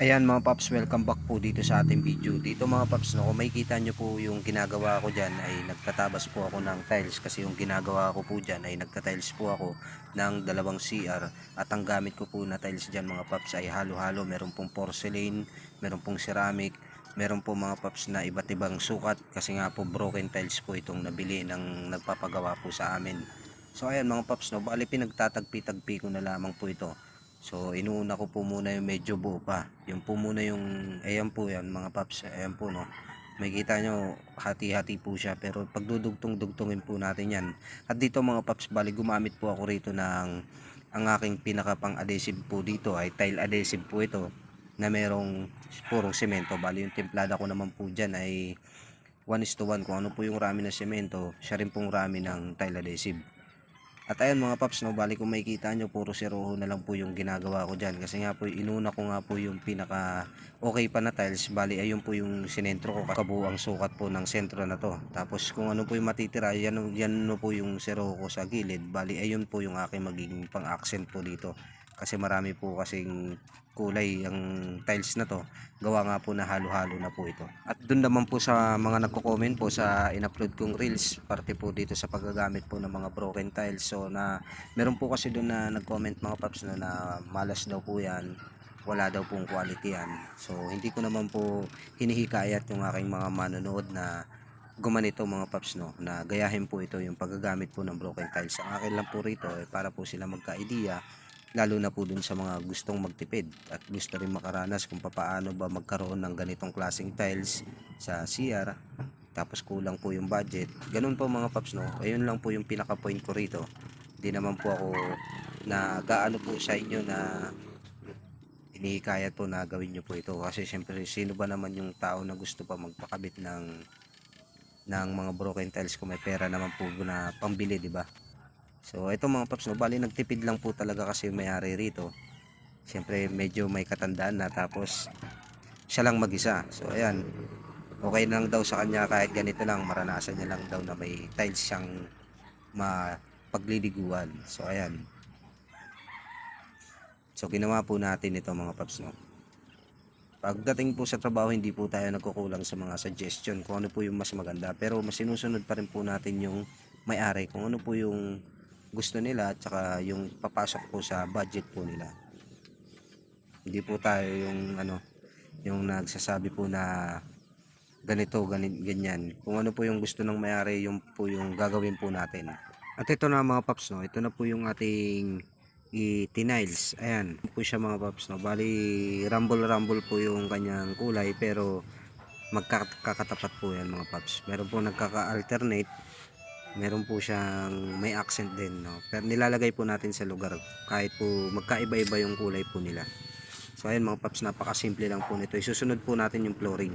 Ayan mga paps, welcome back po dito sa ating video. Dito mga paps, no, kung makikita nyo po yung ginagawa ko dyan ay nagtatabas po ako ng tiles kasi yung ginagawa ko po dyan ay nagtatiles po ako ng dalawang CR at ang gamit ko po na tiles dyan mga paps ay halo-halo. Meron pong porcelain, meron pong ceramic, meron po mga paps na iba't ibang sukat kasi nga po broken tiles po itong nabili ng nagpapagawa po sa amin. So ayan mga paps, no, bali pinagtatagpi-tagpi ko na lamang po ito. So, inuuna ko po muna yung medyo buo pa. Yung po muna yung, ayan po yan mga paps, ayan po no. May kita nyo, hati-hati po siya. Pero pagdudugtong-dugtongin po natin yan. At dito mga paps, bali gumamit po ako rito ng, ang aking pinakapang adhesive po dito ay tile adhesive po ito na merong purong semento. Bali yung templada ko naman po dyan ay 1 is to 1 kung ano po yung rami ng semento, siya rin pong rami ng tile adhesive. At ayun mga paps, no, bali kung makikita nyo, puro seroho na lang po yung ginagawa ko dyan. Kasi nga po, inuna ko nga po yung pinaka okay pa na tiles. Bali, ayun po yung sinentro ko, kabuang sukat po ng sentro na to. Tapos kung ano po yung matitira, yan, yan no po yung seroho ko sa gilid. Bali, ayun po yung aking magiging pang-accent po dito. Kasi marami po kasing kulay ang tiles na to. Gawa nga po na halo-halo na po ito. At dun naman po sa mga nagko-comment po sa in-upload kong reels parte po dito sa paggagamit po ng mga broken tiles. So na meron po kasi dun na nag-comment mga paps na, na malas daw po yan. Wala daw pong quality yan. So hindi ko naman po hinihikayat yung aking mga manonood na gumanito mga paps no? Na gayahin po ito yung paggagamit po ng broken tiles. Ang akin lang po rito eh, para po sila magka-idea lalo na po dun sa mga gustong magtipid at gusto rin makaranas kung paano ba magkaroon ng ganitong klaseng tiles sa CR tapos kulang po yung budget. Ganun po mga paps no? Ayun lang po yung pinaka point ko rito. Hindi naman po ako na gaano po sa inyo na inihikayat po na gawin nyo po ito. Kasi syempre sino ba naman yung tao na gusto pa magpakabit ng ng mga broken tiles kung may pera naman po na pambili di ba So ito mga paps no, bali nagtipid lang po talaga kasi may-ari rito. Siyempre medyo may katandaan na tapos siya lang mag-isa. So ayan, okay lang daw sa kanya kahit ganito lang, maranasan niya lang daw na may tiles siyang mapagliliguan. So ayan. So ginawa po natin ito mga paps no. Pagdating po sa trabaho, hindi po tayo nagkukulang sa mga suggestion kung ano po yung mas maganda. Pero mas sinusunod pa rin po natin yung may-ari kung ano po yung gusto nila at saka yung papasok po sa budget po nila. Hindi po tayo yung ano yung nagsasabi po na ganito, ganit, ganyan. Kung ano po yung gusto ng may-ari, yung po yung gagawin po natin. At ito na mga paps, no? Ito na po yung ating i-tiniles. Ayan, po siya mga paps, no? Bali, rumble-rumble po yung kanyang kulay, pero magkakatapat po yan mga paps. Meron po nagkaka-alternate meron po siyang may accent din no? Pero nilalagay po natin sa lugar kahit po magkaiba-iba yung kulay po nila. So ayun mga paps napakasimple lang po nito. Isusunod po natin yung flooring